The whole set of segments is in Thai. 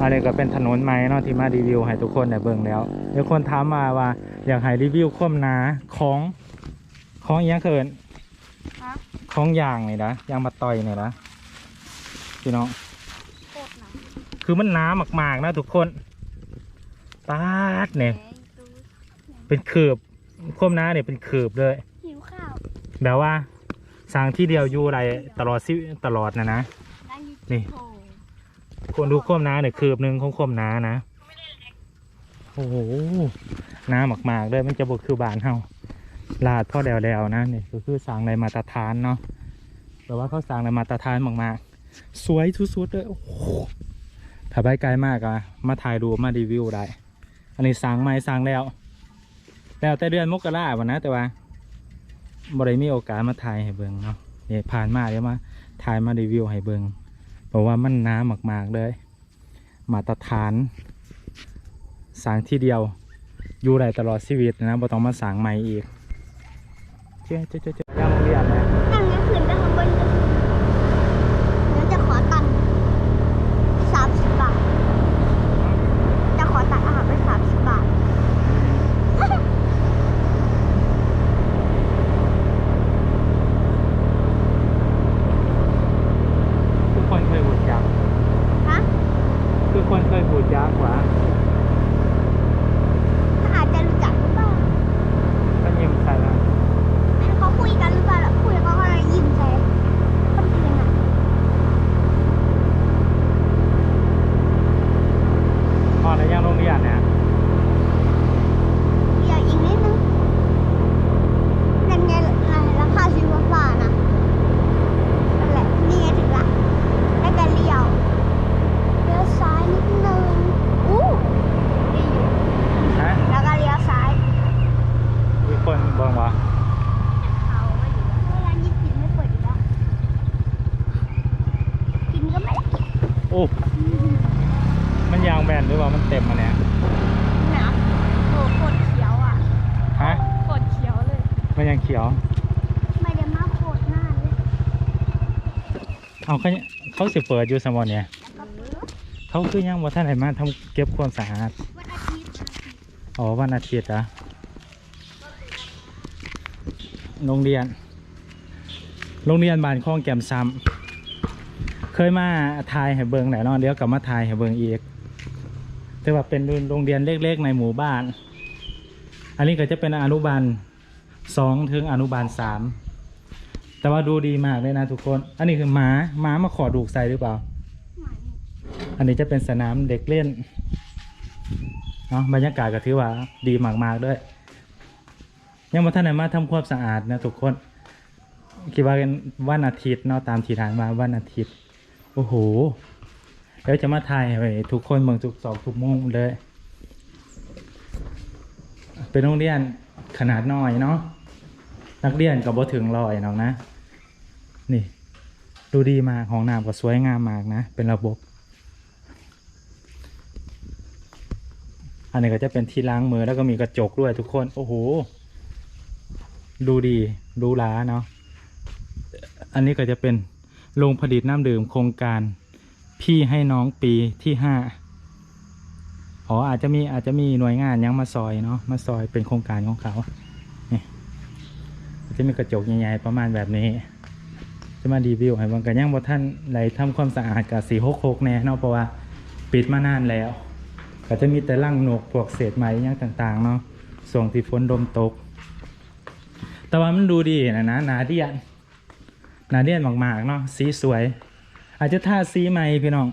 อันนี้ก็เป็นถนนใหม่เนาะที่มารีวิวให้ทุกคนได้เบิ่งแล้วเดี๋ยวคนถามมาว่าอยากให้รีวิวความหนาของของอหยังเขินฮะของยางนี่นะยางมาต่อยนี่นะพี่น้องโคตรหนาคือมันหนามากๆนะทุกคนปาดเนี่ยแหมดูเป็นขืบความหนาเนี่ยเป็นขืบเลยหิวข้าวแบบว่าสร้างที่เดียวอยู่ไรตลอดสิตลอดนะนะนั่งอยูนี่โถ คนดูความหนาเนี่ยคืบหนึ่งของความหนานะ โอ้โหน้ามากๆเลยมันจะบกคือบานเฮาลาดพ่อแล้วแล้วๆนะนี่ก็คือสร้างในมาตรฐานเนาะแต่ว่าเขาสร้างในมาตรฐานมากๆ สวยสุดๆเลยโอ้โหถ้าไปไกลมากอะมาถ่ายรูปมารีวิวได้ อันนี้สร้างไม่สร้างแล้ว แล้วแต่เดือนมกราวันนะแต่ว่าบริมีโอกาสมาถ่ายให้เบิงเนาะเนี่ยผ่านมาเดี๋ยวมาถ่ายมารีวิวให้เบิง ราะว่ามันน้ำมาก ๆ เลย มาตรฐานสางที่เดียว อยู่ได้ตลอดชีวิตนะบ่ต้องมาสางใหม่อีกเจ๊เจ๊เจ๊เจ๊ยังโรงเรียนนะ นั่งงั้นคืนไปข้างบนกันแล้วจะขอตังค์สามสิบบาท จะขอตังค์อาหารไปสามสิบบาท ทุกคนเคยบูดยักษ์ ฮะ ทุกคนเคยบูดยักษ์หวะ อาจจะรู้จักหรือเปล่า ก็ยิ้มใส่ละ อันเขาคุยกันหรือเปล่าแล้วคุยแล้วเขาก็เลยยิ้มใส่คนอื่นอะ พอแล้วยังโรงเรียนเนี่ย เดี๋ยวอีกนิดนึงนั่นไงราคาชิวฟ้านะนั่นแหละ นี่ไงถึงละ แล้วก็เลี้ยวเลี้ยวซ้ายนิดนึงอู้ดีอยู่ ฮะ แล้วก็เลี้ยวซ้าย มีคนเบิ่งวะ เขาไม่อยู่เวลานี้กินไม่เปิดอีกแล้วกินก็ไม่กิน โอ้มันยาง แบนหรือว่ามันเต็มมาเนี่ยหนักโอ้โคตรเขียวอะฮะโคตรเขียวเลยมันยังเขียวไม่ได้มาโคตรหน้าเลยเอาเขาเขาสิเปิดอยู่สมอนเนี่ยแล้วก็เปิดเขาคือยังว่าท่านไหนมาทำเก็บความสะอาดวันอาทิตย์วันอาทิตย์อ๋อวันอาทิตย์เหรอะโรงเรียน โรงเรียนบ้านคลองแก่มซ้ำเคยมาถ่ายให้เบิงไหนนอนเดี๋ยวกลับมาถ่ายให้เบิงอีก แต่ว่าเป็นโรงเรียนเล็กๆในหมู่บ้าน อันนี้ก็จะเป็นอนุบาลสองถึงอนุบาลสามแต่ว่าดูดีมากเลยนะทุกคน อันนี้คือหมาหมามาขอดูกใส่หรือเปล่า อันนี้จะเป็นสนามเด็กเล่นเนาะบรรยากาศก็ถือว่าดีมากๆด้วย ยังมาท่านไหนมาทำความสะอาดนะทุกคนคิดว่าเป็นวันอาทิตย์เนาะตามที่ทานมาวันอาทิตย์ โอ้โห เดี๋ยวจะมาถ่ายให้ทุกคนเมืองทุกสองทุกโมงเลย เป็นโรงเรียนขนาดน้อยเนาะนักเรียนกับบ่ถึงรอยน้องนะ นี่ ดูดีมากของน้ำก็สวยงามมากนะ เป็นระบบ อันนี้ก็จะเป็นที่ล้างมือแล้วก็มีกระจกด้วยทุกคน โอ้โห ดูดีดูล้าเนาะอันนี้ก็จะเป็นโรงผลิตน้ำดื่มโครงการ พี่ให้น้องปีที่ห้าอ๋ออาจจะมีอาจจะมีหน่วยงานยังมาซอยเนาะมาซอยเป็นโครงการของเขานี่จะมีกระจกใหญ่ๆประมาณแบบนี้ จะมารีวิวให้บางกันยังบ่ท่านไหลทำความสะอาดกับสีหกหกแน่เนาะเพราะว่าปิดมานานแล้ว ก็จะมีแต่ร่างนกพวกเศษไม้ยังต่างๆเนาะส่งที่ฝนลมตก แต่ว่ามันดูดีนะนะนาเดียนนาเดียนมากๆเนาะสีสวย อาจจะทาสีใหม่พี่น้อง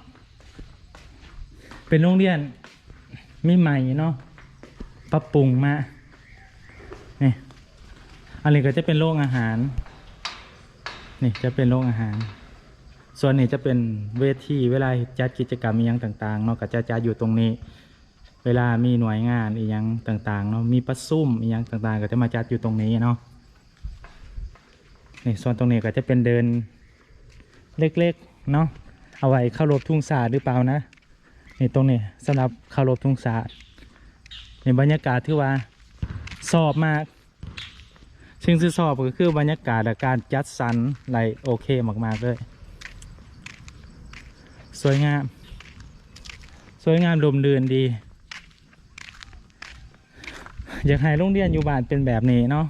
เป็นโรงเรียนไมีใหม่เนาะปรับปรุงมานี่อันนี้ก็จะเป็นโรงอาหาร นี่จะเป็นโรงอาหาร ส่วนนี้จะเป็นเวทีเวลาจัดกิจกรรมอีหยังต่างๆเนาะก็จะจะอยู่ตรงนี้ เวลามีหน่วยงานอีหยังต่างๆเนาะมีประซุ่มอีหยังต่างๆ ก็จะมาจัดอยู่ตรงนี้เนาะนี่ส่วนตรงนี้ก็จะเป็นเดินเล็กๆ เนาะเอาไว้เข้ารบทุ่งสาหรือเปล่านะนี่ตรงนี้สำหรับเข้ารบทุ่งสาในบรรยากาศที่ว่าสอบมากสิ่งที่ชอบก็คือบรรยากาศและการจัดสรรไรโอเคมากๆเลยสวยงาม สวยงามลมเรือนดี อยากให้โรงเรียนอยู่บ้านเป็นแบบนี้เนาะ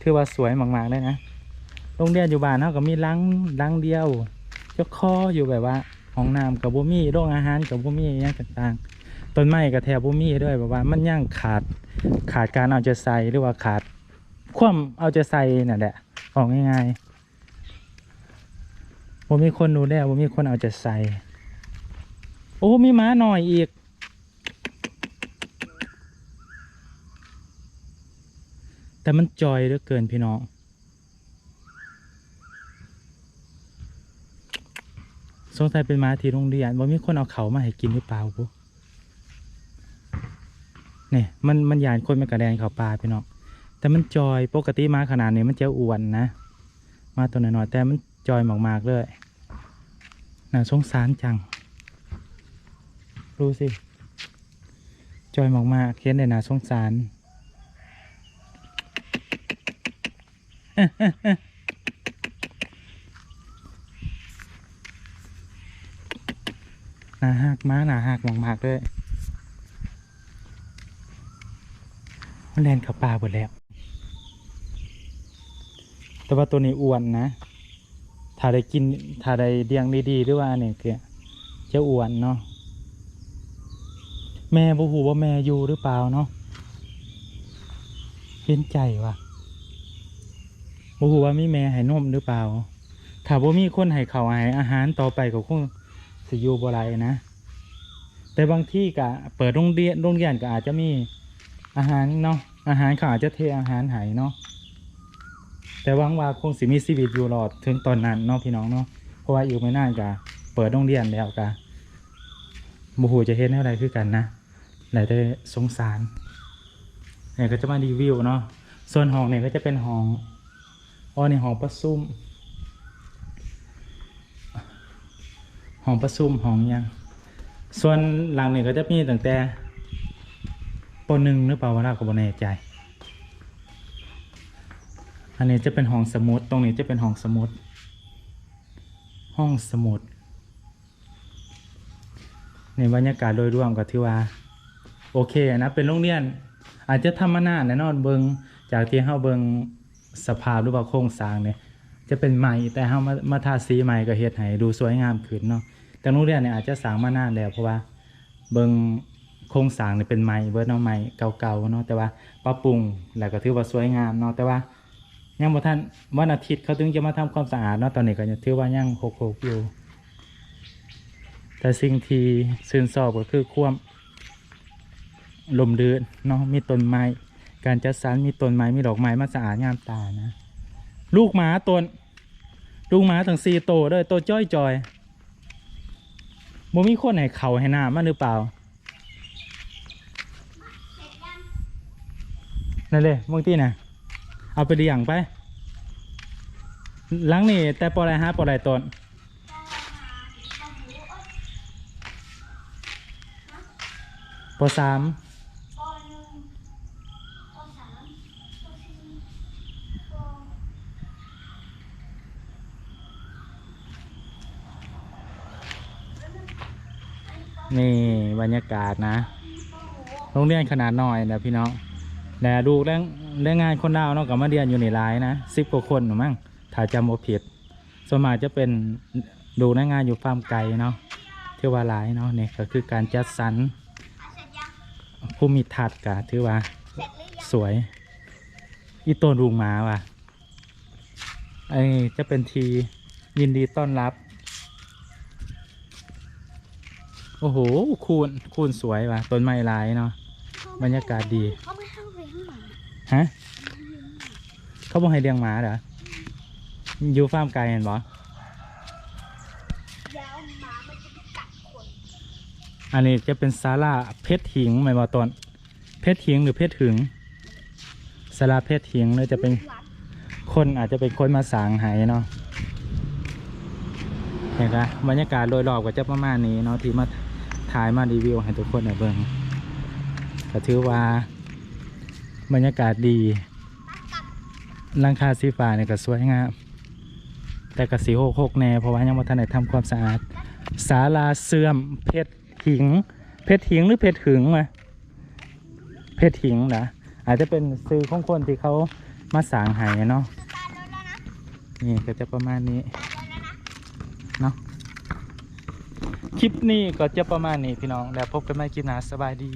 ถือว่าสวยมากๆเลยนะ โรงเรียนอยู่บ้านเขาก็มีหลังหลังเดียวเจ้าคออยู่แบบว่าห้องน้ำกับบุมีโรงอาหารกับบุมีอย่างต่างๆต้นไม้กับแถบบุมีด้วยแบบว่ามันยังขาดขาดการเอาใจใส่หรือว่าขาดความเอาใจใส่นั่นแหละของง่ายๆบ่มีคนดูแลบ่มีคนเอาใจใส่ โอ้มีหม้าหน่อยอีก แต่มันจอยเหลือเกินพี่น้อง สงสัยเป็นมาที่โรงเรียนว่ามีคนเอาเขามาให้กินหรือเปล่าปุ๊เนี่ยมันมันยานคนมันกระแดนเขาปลาพี่น้องแต่มันจอยปกติมาขนาดนี้มันจะอ้วนนะ มาตัวน้อยๆแต่มันจอยมากๆเลยน่าสงสารจังดูสิจอยมากๆเค้นเลยน่าสงสาร นาหักม้าหนาหักมากๆด้วยมันแลนเข้าป่าหมดแล้ว แต่ว่าตัวนี้อ้วนนะ ถ้าได้กิน ถ้าได้เลี้ยงดีๆหรือว่าเนี่ยคือจะอ้วนเนาะ แม่บ่หูว่าแม่อยู่หรือเปล่าเนาะเห็นใจว่ะบ่หูว่ามีแม่ให้นมหรือเปล่า ถ้าบ่มีคนให้เขาให้อาหารต่อไปก็คง สิอยู่บ่ไรนะ แต่บางที่ก็เปิดโรงเรียนโรงเรียนก็อาจจะมีอาหารเนาะอาหารเขาอาจจะเทอาหารให้เนาะแต่วังว่าคงสิมีชีวิตอยู่รอดถึงตอนนั้นเนาะพี่น้องเนาะเพราะว่าอีกไม่นานก็เปิดโรงเรียนแล้วก็บูฮูจะเห็นอะไรคือกันนะไหนได้สงสารเนี่ยก็จะมารีวิวเนาะส่วนห้องเนี่ยก็จะเป็นห้องอ๋อนี่ห้องประซุ่ม ห้องประชุมห้องยังส่วนหลังนี่ก็จะมีตั้งแต่ปหนึ่งหรือเปล่าวะเราก็บ่แน่ใจ อันนี้จะเป็นห้องสมุด ตรงนี้จะเป็นห้องสมุด ห้องสมุด ในบรรยากาศโดยรวมก็ถือว่า โอเคนะเป็นโรงเรียน อาจจะธรรมนาแน่นอนเบิงจากที่เฮาเบิงสภาพหรือว่าโครงสร้างเนี่ยจะเป็นใหม่แต่เฮามามาทาสีใหม่ก็เฮ็ดให้ดูสวยงามขึ้นเนาะ แต่โรงเรียนเนี่ยอาจจะสร้างมานานแล้วเพราะว่าเบิงโครงสร้างเนี่ยเป็นใหม่เบิดเนาะใหม่เก่าๆเนาะแต่ว่าปรับปรุงแล้วก็ถือว่าสวยงามเนาะแต่ว่ายังบ่ทันวันอาทิตย์เขาถึงจะมาทำความสะอาดเนาะตอนนี้ก็ยังถือว่ายังหกๆอยู่ แต่สิ่งที่ซื่นชอบก็คือความลมลื่นเนาะมีต้นไม้การจัดสรรมีต้นไม้มีดอกไม้มาสะอาดงามตานะ ลูกหมาตัวลูกหมาทั้งสี่โตวเลยตัวจ้อยจอย บ่มีคนให้เขาให้น้ำมันหรือเปล่า นั่นเลยบางทีนะเอาไปเลี้ยงไป หลังนี่แต่ปออะไรฮะปออะไรตนปอสาม ปหนึ่งปสามปสี่ป นี่บรรยากาศนะ โรงเรียนขนาดน้อยนะพี่น้องแต่ดูแรงแรงงานคนดาวเนาะกับมาเรียนอยู่ในร้ายนะสิบกว่าคนหรือมั้งถ้าจำบ่ผิดสมากจะเป็นดูแรงงานอยู่ฟาร์มไก่เนาะที่ว่าหลายเนาะนี่ก็คือการจัดสรรเสร็จยังภูมิทัศน์กะถือว่าสวย อีต้นรูงมาว่ะไอจะเป็นทียินดีต้อนรับ โอ้โห คูณคูณสวยว่ะ ต้นไม้หลายเนาะ บรรยากาศดี เขาไม่ให้เลี้ยงหมาฮะ เขาบอกให้เลี้ยงหมาเหรอ อยู่ฟาร์มไก่เห็นบ่แล้วหมามันจะไปกัดคนอันนี้จะเป็นศาลาเพชรหิงไหมบ่ต้น เพชรหิงหรือเพชรหึงศาลาเพชรหิงเลยจะเป็นหลานคนอาจจะเป็นคนมาสางไหเนาะ เห็นไหมบรรยากาศโดยรอบก็จะประมาณนี้เนาะที่มา ถ่ายมารีวิวให้ทุกคนเบิ่งก็ถือว่าบรรยากาศดีลังคาสีฟ้าเนี่ยก็สวยงามแต่ก็สีโหกหกๆแน่เพราะว่ายังม่ทันได้ทำความสะอาดศาลาเสื่อมเพชรหิง เพชรหิงหรือเพชรหึงมาเพชรหิงนะอาจจะเป็นซื้อของคนที่เขามาสางให้เนาะนี่ก็จะประมาณนี้เนาะ คลิปนี้ก็จะประมาณนี้พี่น้อง แล้วพบกันใหม่คลิปหน้าสบายดี